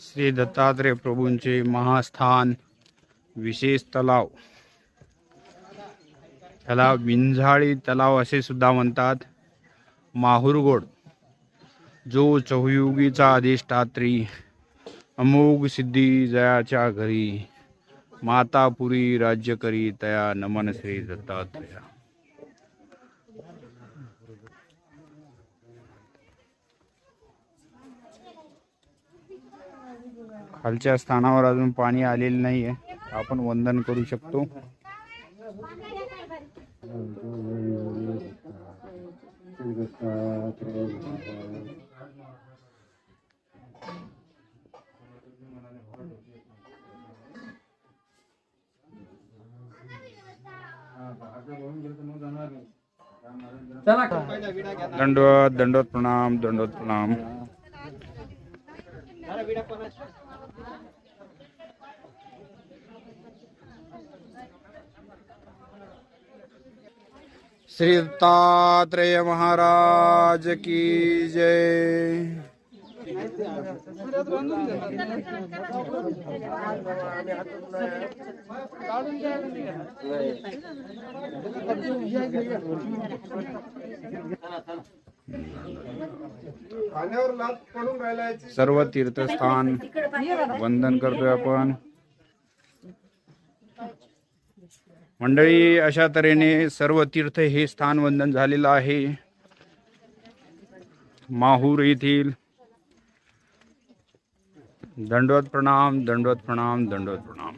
श्री दत्तात्रय प्रभूंचे महास्थान विशेष तलाव. त्याला विंझाळी तलाव असे सुद्धा म्हणतात. माहुरगोड जो चहुयुगीचा अधिष्ठात्री अमोघ सिद्धी जयाच्या घरी मातापुरी राज्य करी तया नमन श्री दत्तात्रया. खालच्या स्थानावर अजून पाणी आलेलं नाहीये. आपण वंदन करू शकतो. दंडवत दंडवत प्रणाम दंडवत प्रणाम. श्री दत्तात्रेय महाराज की जय। सर्व तीर्थस्थान वंदन करतोय आपण. मंडळी अशा तऱ्हेने सर्व तीर्थ हे स्थान वंदन झालेलं आहे. माहूर येथील दंडवत प्रणाम दंडवत प्रणाम दंडवत प्रणाम.